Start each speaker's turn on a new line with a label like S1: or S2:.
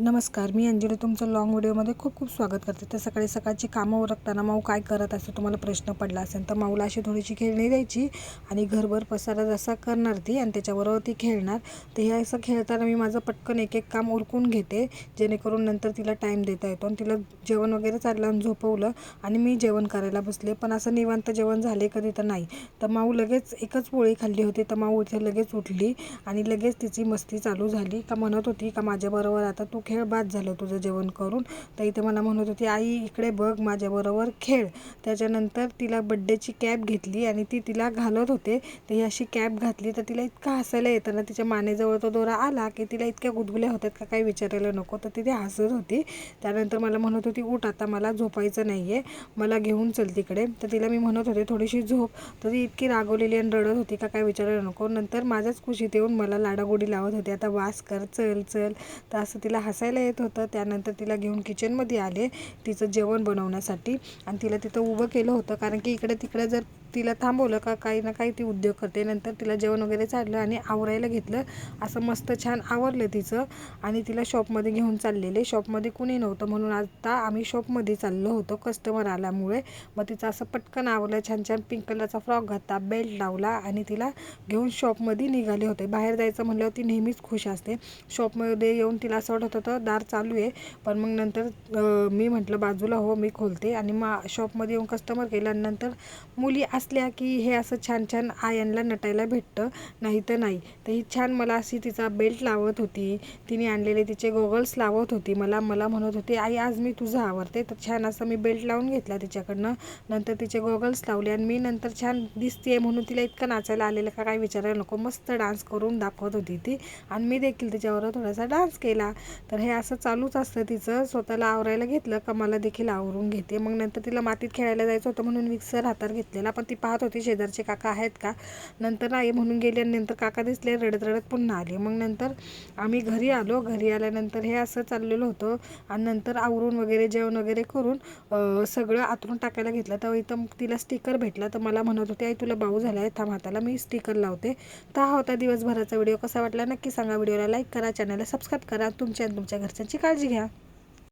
S1: नमस्कार मी अंजली तुमचं लॉंग व्हिडिओमध्ये खूप खूप स्वागत करते. तर सकाळी सकाळची कामं उरकताना माऊ काय करत असतो तुम्हाला प्रश्न पडला असेल तर माऊला अशी थोडीशी खेळणी द्यायची आणि घरभर पसारा जसा करणार ती आणि त्याच्याबरोबर ती खेळणार. तर हे असं खेळताना मी माझं पटकन एक एक काम उरकून घेते जेणेकरून नंतर तिला टाईम देता येतो आणि तिला जेवण वगैरे चाललं आणि झोपवलं आणि मी जेवण करायला बसले. पण असं निवांत जेवण झाले कधी तर नाही. तर माऊ लगेच एकच पोळी खाल्ली होती तर माऊ इथे लगेच उठली आणि लगेच तिची मस्ती चालू झाली. का म्हणत होती का माझ्याबरोबर आता तू खेळ बाद झालं तुझं जेवण करून. तर इथे मला म्हणत होती आई इकडे बघ माझ्याबरोबर खेळ. त्याच्यानंतर तिला बड्डेची कॅप घेतली आणि ती तिला घालत होते. तर ही अशी कॅप घातली तर तिला इतका हसायला येतं ना तिच्या मानेजवळ तो दोरा आला की तिला इतक्या गुदगुल्या होत्यात का काही विचारायला नको. तर तिथे हसत होती. त्यानंतर मला म्हणत होती उठ आता मला झोपायचं नाही आहे मला घेऊन चल तिकडे. तर तिला मी म्हणत होते थोडीशी झोप. तर ती इतकी रागवलेली आणि रडत होती का काय विचारायला नको. नंतर माझ्याच खुशीत येऊन मला लाडागोडी लावत होती. आता वास कर चल चल. तर असं तिला हस हसायला येत होतं. त्यानंतर तिला घेऊन किचनमध्ये आले. तिचं जेवण बनवण्यासाठी. आणि तिला तिथं उभं केलं होतं. कारण की इकडे तिकडे जर तिला थांबवलं का काही ना काही ती उद्योग करते. नंतर तिला जेवण वगैरे चाललं आणि आवरायला घेतलं. असं मस्त छान आवरलं तिचं. आणि तिला शॉपमध्ये घेऊन चाललेले. शॉपमध्ये कुणी नव्हतं म्हणून आता आम्ही शॉपमध्ये चाललो होतो कस्टमर आल्यामुळे. मग तिचं असं पटकन आवरलं. छान छान पिंक कलरचा फ्रॉक घातला बेल्ट लावला आणि तिला घेऊन शॉपमध्ये निघाले होते. बाहेर जायचं म्हणल्यावर ती नेहमीच खुश असते. शॉपमध्ये येऊन तिला असं वाटत होतं दार चालू आहे. पण मग नंतर मी म्हटलं बाजूला हो मी खोलते. आणि मग शॉपमध्ये येऊन कस्टमर केल्यानंतर मुली असल्या की हे असं छान छान आयनला नटायला भेटतं नाही तर नाही. तर ही छान मला अशी तिचा बेल्ट लावत होती. तिने आणलेले तिचे गोगल्स लावत होती. मला मला म्हणत होती आई आज मी तुझं आवडते. तर छान असं मी बेल्ट लावून घेतला तिच्याकडनं. नंतर तिचे गॉगल्स लावले आणि मी नंतर छान दिसते म्हणून तिला इतकं नाचायला आलेलं का काय विचारायला नको. मस्त डान्स करून दाखवत होती ती आणि मी देखील तिच्यावर थोडासा डान्स केला. तर हे असं चालूच असतं तिचं. स्वतःला आवरायला घेतलं का मला देखील आवरून घेते. मग नंतर तिला मातीत खेळायला जायचं होतं म्हणून मिक्सर हातात घेतलेला. पण ती पाहत होती शेजारचे काका आहेत का? नंतर आई म्हणून गेली आणि नंतर काका दिसले रडत रडत पुन्हा आले. मग नंतर आम्ही घरी आलो. घरी आल्यानंतर हे असं चाललेलं होतं. आणि नंतर आवरून वगैरे जेवण वगैरे करून सगळं आतरून टाकायला घेतलं. तर इथं तिला स्टिकर भेटला. तर मला म्हणत होते आई तुला बाऊ झाला आहे. थांब हाताला मी स्टिकर लावते. तर हा होता दिवसभराचा व्हिडिओ. कसा वाटला नक्की सांगा. व्हिडिओला लाईक करा चॅनलला सबस्क्राईब करा. तुमच्या आणि तुमच्या घरच्यांची काळजी घ्या.